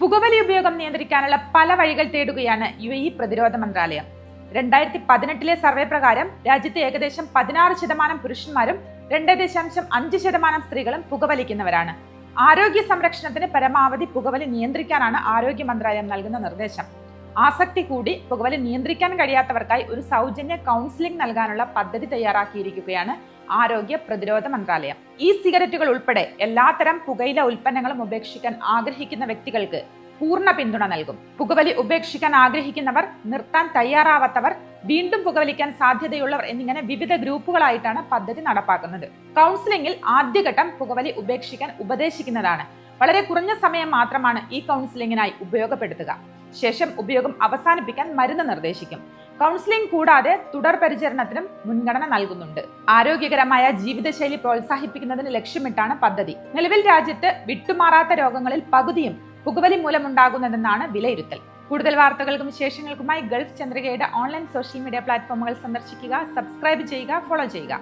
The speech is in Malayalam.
പുകവലി ഉപയോഗം നിയന്ത്രിക്കാനുള്ള പല വഴികൾ തേടുകയാണ് യു എ പ്രതിരോധ മന്ത്രാലയം. രണ്ടായിരത്തി പതിനെട്ടിലെ സർവേ പ്രകാരം രാജ്യത്ത് ഏകദേശം പതിനാറ് ശതമാനം പുരുഷന്മാരും രണ്ട് ദശാംശം അഞ്ച് ശതമാനം സ്ത്രീകളും പുകവലിക്കുന്നവരാണ്. ആരോഗ്യ സംരക്ഷണത്തിന് പരമാവധി പുകവലി നിയന്ത്രിക്കാനാണ് ആരോഗ്യ മന്ത്രാലയം നൽകുന്ന നിർദ്ദേശം. ആസക്തി കൂടി പുകവലി നിയന്ത്രിക്കാൻ കഴിയാത്തവർക്കായി ഒരു സൗജന്യ കൗൺസിലിംഗ് നൽകാനുള്ള പദ്ധതി തയ്യാറാക്കിയിരിക്കുകയാണ് ആരോഗ്യ പ്രതിരോധ മന്ത്രാലയം. ഈ സിഗരറ്റുകൾ ഉൾപ്പെടെ എല്ലാത്തരം പുകയില ഉൽപ്പന്നങ്ങളും ഉപേക്ഷിക്കാൻ ആഗ്രഹിക്കുന്ന വ്യക്തികൾക്ക് പൂർണ പിന്തുണ നൽകും. പുകവലി ഉപേക്ഷിക്കാൻ ആഗ്രഹിക്കുന്നവർ നിർത്താൻ തയ്യാറാവാത്തവർ വീണ്ടും പുകവലിക്കാൻ സാധ്യതയുള്ളവർ എന്നിങ്ങനെ വിവിധ ഗ്രൂപ്പുകളായിട്ടാണ് പദ്ധതി നടപ്പാക്കുന്നത്. കൗൺസിലിംഗിൽ ആദ്യഘട്ടം പുകവലി ഉപേക്ഷിക്കാൻ ഉപദേശിക്കുന്നതാണ്. വളരെ കുറഞ്ഞ സമയം മാത്രമാണ് ഈ കൗൺസിലിംഗിനായി ഉപയോഗപ്പെടുത്തുക. ശേഷം ഉപയോഗം അവസാനിപ്പിക്കാൻ മരുന്ന് നിർദ്ദേശിക്കും. കൗൺസിലിംഗ് കൂടാതെ തുടർ പരിചരണത്തിനും മുൻഗണന നൽകുന്നുണ്ട്. ആരോഗ്യകരമായ ജീവിതശൈലി പ്രോത്സാഹിപ്പിക്കുന്നതിന് ലക്ഷ്യമിട്ടാണ് പദ്ധതി. നിലവിൽ രാജ്യത്ത് വിട്ടുമാറാത്ത രോഗങ്ങളിൽ പകുതിയും പുകവലി മൂലമുണ്ടാകുന്നതെന്നാണ് വിലയിരുത്തൽ. കൂടുതൽ വാർത്തകൾക്കും വിശേഷങ്ങൾക്കുമായി ഗൾഫ് ചന്ദ്രികയുടെ ഓൺലൈൻ സോഷ്യൽ മീഡിയ പ്ലാറ്റ്ഫോമുകൾ സന്ദർശിക്കുക സബ്സ്ക്രൈബ് ചെയ്യുക ഫോളോ ചെയ്യുക.